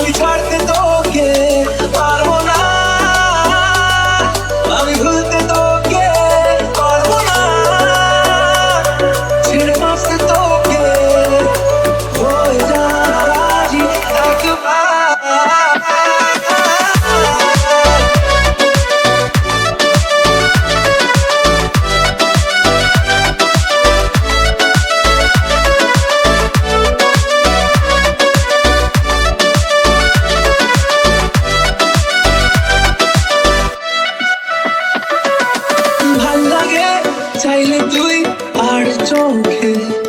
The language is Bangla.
a mi parte todo. চাইলে তুই আর চোখে